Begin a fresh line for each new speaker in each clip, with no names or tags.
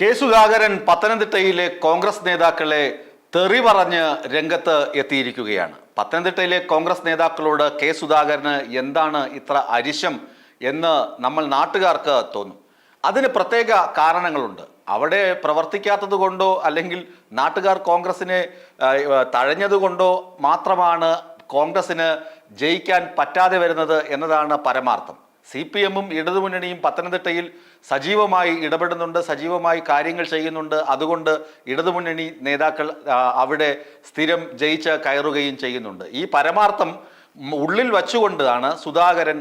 K Sudhakaran പത്തനംതിട്ടയിലെ കോൺഗ്രസ് നേതാക്കളെ തെറി പറഞ്ഞ് രംഗത്ത് എത്തിയിരിക്കുകയാണ്. പത്തനംതിട്ടയിലെ കോൺഗ്രസ് നേതാക്കളോട് കെ സുധാകരന് എന്താണ് ഇത്ര അരിശം എന്ന് നമ്മൾ നാട്ടുകാർക്ക് തോന്നും. അതിന് പ്രത്യേക കാരണങ്ങളുണ്ട്. അവിടെ പ്രവർത്തിക്കാത്തത് കൊണ്ടോ അല്ലെങ്കിൽ നാട്ടുകാർ കോൺഗ്രസിനെ തഴഞ്ഞതുകൊണ്ടോ മാത്രമാണ് കോൺഗ്രസിന് ജയിക്കാൻ പറ്റാതെ വരുന്നത് എന്നതാണ് പരമാർത്ഥം. സി പി എമ്മും ഇടതുമുന്നണിയും പത്തനംതിട്ടയിൽ സജീവമായി ഇടപെടുന്നുണ്ട് സജീവമായി കാര്യങ്ങൾ ചെയ്യുന്നുണ്ട്. അതുകൊണ്ട് ഇടതുമുന്നണി നേതാക്കൾ അവിടെ സ്ഥിരം ജയിച്ച് കയറുകയും ചെയ്യുന്നുണ്ട്. ഈ പരമാർത്ഥം ഉള്ളിൽ വച്ചുകൊണ്ടാണ് സുധാകരൻ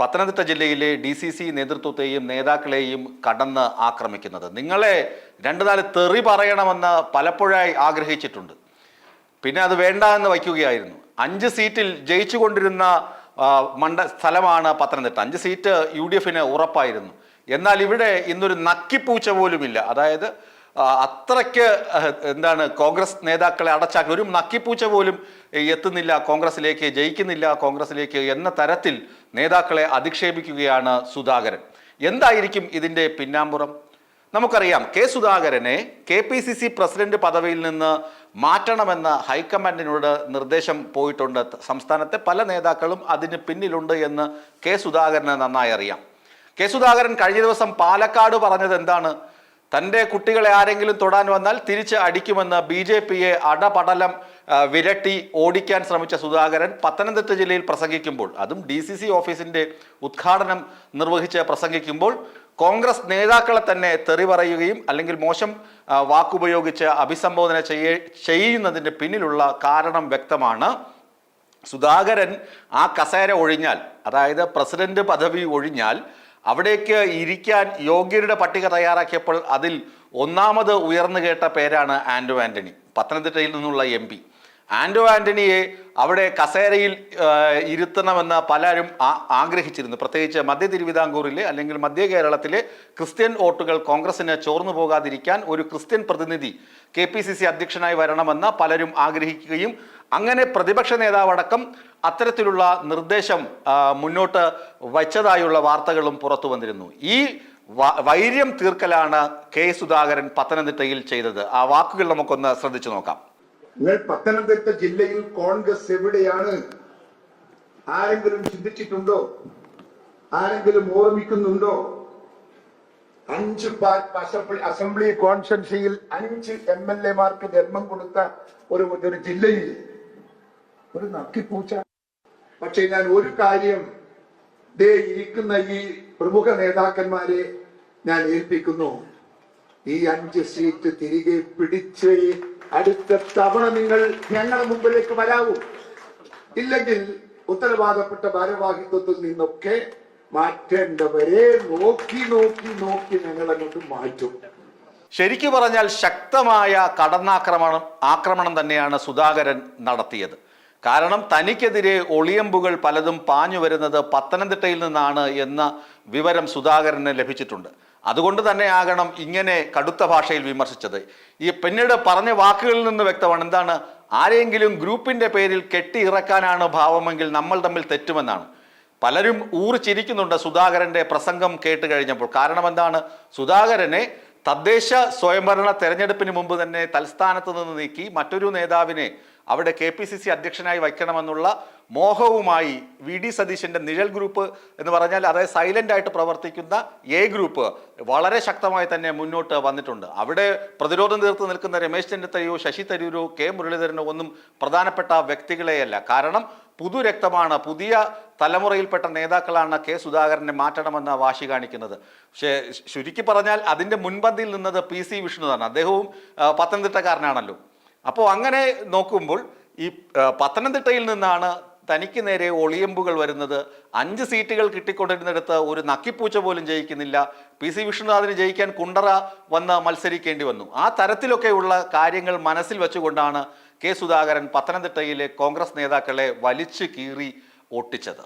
പത്തനംതിട്ട ജില്ലയിലെ ഡി സി സി നേതൃത്വത്തെയും നേതാക്കളെയും കടന്ന് ആക്രമിക്കുന്നത്. നിങ്ങളെ രണ്ടു നാല് തെറി പറയണമെന്ന് പലപ്പോഴായി ആഗ്രഹിച്ചിട്ടുണ്ട്. പിന്നെ അത് വേണ്ട എന്ന് വയ്ക്കുകയായിരുന്നു. അഞ്ച് സീറ്റിൽ ജയിച്ചുകൊണ്ടിരുന്ന മണ്ഡ സ്ഥലമാണ് പത്തനംതിട്ട. അഞ്ച് സീറ്റ് യു ഡി എഫിന് ഉറപ്പായിരുന്നു. എന്നാൽ ഇവിടെ ഇന്നൊരു നക്കിപ്പൂച്ച പോലുമില്ല. അതായത് അത്രയ്ക്ക് എന്താണ് കോൺഗ്രസ് നേതാക്കളെ അടച്ചാക്കി ഒരു നക്കിപ്പൂച്ച പോലും എത്തുന്നില്ല കോൺഗ്രസിലേക്ക് ജയിക്കുന്നില്ല കോൺഗ്രസിലേക്ക് എന്ന തരത്തിൽ നേതാക്കളെ അധിക്ഷേപിക്കുകയാണ് സുധാകരൻ. എന്തായിരിക്കും ഇതിന്റെ പിന്നാമ്പുറം? നമുക്കറിയാം കെ സുധാകരനെ K P C C president പദവിയിൽ നിന്ന് മാറ്റണമെന്ന ഹൈക്കമാൻഡിനോട് നിർദ്ദേശം പോയിട്ടുണ്ട്. സംസ്ഥാനത്തെ പല നേതാക്കളും അതിന് പിന്നിലുണ്ട് എന്ന് കെ സുധാകരന് നന്നായി അറിയാം. കെ സുധാകരൻ കഴിഞ്ഞ ദിവസം പാലക്കാട് പറഞ്ഞത് എന്താണ്? തന്റെ കുട്ടികളെ ആരെങ്കിലും തൊടാൻ വന്നാൽ തിരിച്ച് അടിക്കുമെന്ന് ബി ജെ പിയെ അടപടലം വിരട്ടി ഓടിക്കാൻ ശ്രമിച്ച സുധാകരൻ പത്തനംതിട്ട ജില്ലയിൽ പ്രസംഗിക്കുമ്പോൾ അതും ഡി സി സി ഓഫീസിന്റെ ഉദ്ഘാടനം നിർവഹിച്ച് പ്രസംഗിക്കുമ്പോൾ കോൺഗ്രസ് നേതാക്കളെ തന്നെ തെറി പറയുകയും അല്ലെങ്കിൽ മോശം വാക്കുപയോഗിച്ച് അഭിസംബോധന ചെയ്യ ചെയ്യുന്നതിന്റെ പിന്നിലുള്ള കാരണം വ്യക്തമാണ്. സുധാകരൻ ആ കസേര ഒഴിഞ്ഞാൽ അതായത് പ്രസിഡന്റ് പദവി ഒഴിഞ്ഞാൽ അവിടേക്ക് ഇരിക്കാൻ യോഗ്യരുടെ പട്ടിക തയ്യാറാക്കിയപ്പോൾ അതിൽ ഒന്നാമത് ഉയർന്നു കേട്ട പേരാണ് ആൻഡോ ആന്റണി പത്തനംതിട്ടയിൽ നിന്നുള്ള എം ആൻഡോ ആന്റണിയെ അവിടെ കസേരയിൽ ഇരുത്തണമെന്ന് പലരും ആഗ്രഹിച്ചിരുന്നു. പ്രത്യേകിച്ച് മധ്യ തിരുവിതാംകൂറിലെ അല്ലെങ്കിൽ മധ്യ കേരളത്തിലെ ക്രിസ്ത്യൻ വോട്ടുകൾ കോൺഗ്രസിന് ചോർന്നു പോകാതിരിക്കാൻ ഒരു ക്രിസ്ത്യൻ പ്രതിനിധി കെ പി സി സി അധ്യക്ഷനായി വരണമെന്ന് പലരും ആഗ്രഹിക്കുകയും അങ്ങനെ പ്രതിപക്ഷ നേതാവടക്കം അത്തരത്തിലുള്ള നിർദ്ദേശം മുന്നോട്ട് വച്ചതായുള്ള വാർത്തകളും പുറത്തു വന്നിരുന്നു. ഈ വൈര്യം തീർക്കലാണ് കെ സുധാകരൻ പത്തനംതിട്ടയിൽ ചെയ്തത്. ആ വാക്കുകൾ നമുക്കൊന്ന് ശ്രദ്ധിച്ചു നോക്കാം.
നിങ്ങൾ പത്തനംതിട്ട ജില്ലയിൽ കോൺഗ്രസ് എവിടെയാണ്? ആരെങ്കിലും ചിന്തിച്ചിട്ടുണ്ടോ? ആരെങ്കിലും ഓർമ്മിക്കുന്നുണ്ടോ? അഞ്ച് അസംബ്ലി കോൺസ്റ്റൻസിയിൽ അഞ്ച് എം എൽ എമാർക്ക് ജന്മം കൊടുത്ത ഒരു ഒരു ജില്ലയിൽ ഒരു നക്കിപ്പൂച്ച. പക്ഷെ ഞാൻ ഒരു കാര്യം ദേ ഇരിക്കുന്ന ഈ പ്രമുഖ നേതാക്കന്മാരെ ഞാൻ ഏൽപ്പിക്കുന്നു. ഈ അഞ്ച് സീറ്റ് തിരികെ പിടിച്ച് അടുത്ത തവണ നിങ്ങൾ ഞങ്ങളുടെ മുമ്പിലേക്ക് വരാവൂ. ഇല്ലെങ്കിൽ ഉത്തരവാദപ്പെട്ട ഭാരവാഹിത്വത്തിൽ നിന്നൊക്കെ മാറ്റേണ്ടവരെ നോക്കി നോക്കി നോക്കി ഞങ്ങൾ അങ്ങോട്ട് മാറ്റും.
ശരിക്കു പറഞ്ഞാൽ ശക്തമായ കടന്നാക്രമണം ആക്രമണം തന്നെയാണ് സുധാകരൻ നടത്തിയത്. കാരണം തനിക്കെതിരെ ഒളിയമ്പുകൾ പലതും പാഞ്ഞു വരുന്നത് പത്തനംതിട്ടയിൽ നിന്നാണ് എന്ന വിവരം സുധാകരന് ലഭിച്ചിട്ടുണ്ട്. അതുകൊണ്ട് തന്നെ ആകണം ഇങ്ങനെ കടുത്ത ഭാഷയിൽ വിമർശിച്ചത്. ഈ പിന്നീട് പറഞ്ഞ വാക്കുകളിൽ നിന്ന് വ്യക്തമാണ്. എന്താണ്? ആരെങ്കിലും ഗ്രൂപ്പിന്റെ പേരിൽ കെട്ടി ഇറക്കാനാണ് ഭാവമെങ്കിൽ നമ്മൾ തമ്മിൽ തെറ്റുമെന്നാണ്. പലരും ഊറിച്ചിരിക്കുന്നുണ്ട് സുധാകരന്റെ പ്രസംഗം കേട്ട് കഴിഞ്ഞപ്പോൾ. കാരണം എന്താണ്? സുധാകരനെ തദ്ദേശ സ്വയംഭരണ തെരഞ്ഞെടുപ്പിന് മുമ്പ് തന്നെ തൽസ്ഥാനത്ത് നിന്ന് നീക്കി മറ്റൊരു നേതാവിനെ അവിടെ കെ പി സി സി അധ്യക്ഷനായി വയ്ക്കണമെന്നുള്ള മോഹവുമായി വി ഡി സതീശന്റെ നിഴൽ ഗ്രൂപ്പ് എന്ന് പറഞ്ഞാൽ അതായത് സൈലന്റ് ആയിട്ട് പ്രവർത്തിക്കുന്ന എ ഗ്രൂപ്പ് വളരെ ശക്തമായി തന്നെ മുന്നോട്ട് വന്നിട്ടുണ്ട്. അവിടെ പ്രതിരോധം തീർത്ത് നിൽക്കുന്ന രമേശ് ചെന്നിത്തലയോ ശശി തരൂരോ കെ മുരളീധരനോ ഒന്നും പ്രധാനപ്പെട്ട വ്യക്തികളെയല്ല. കാരണം പുതുരക്തമാണ്. പുതിയ തലമുറയിൽപ്പെട്ട നേതാക്കളാണ് കെ സുധാകരനെ മാറ്റണമെന്ന വാശി കാണിക്കുന്നത്. പക്ഷേ ചുരുക്കി പറഞ്ഞാൽ അതിന്റെ മുൻപന്തിയിൽ നിന്നത് പി സി വിഷ്ണുതാണ് അദ്ദേഹവും പത്തനംതിട്ടക്കാരനാണല്ലോ. അപ്പോൾ അങ്ങനെ നോക്കുമ്പോൾ ഈ പത്തനംതിട്ടയിൽ നിന്നാണ് തനിക്ക് നേരെ ഒളിയമ്പുകൾ വരുന്നത്. അഞ്ച് സീറ്റുകൾ കിട്ടിക്കൊണ്ടിരുന്നിടത്ത് ഒരു നക്കിപ്പൂച്ച പോലും ജയിക്കുന്നില്ല. പി സി വിഷ്ണുനാഥിന് ജയിക്കാൻ കുണ്ടറ വന്ന് മത്സരിക്കേണ്ടി വന്നു. ആ തരത്തിലൊക്കെയുള്ള കാര്യങ്ങൾ മനസ്സിൽ വെച്ചുകൊണ്ടാണ് കെ സുധാകരൻ പത്തനംതിട്ടയിലെ കോൺഗ്രസ് നേതാക്കളെ വലിച്ചു കീറി ഒട്ടിച്ചത്.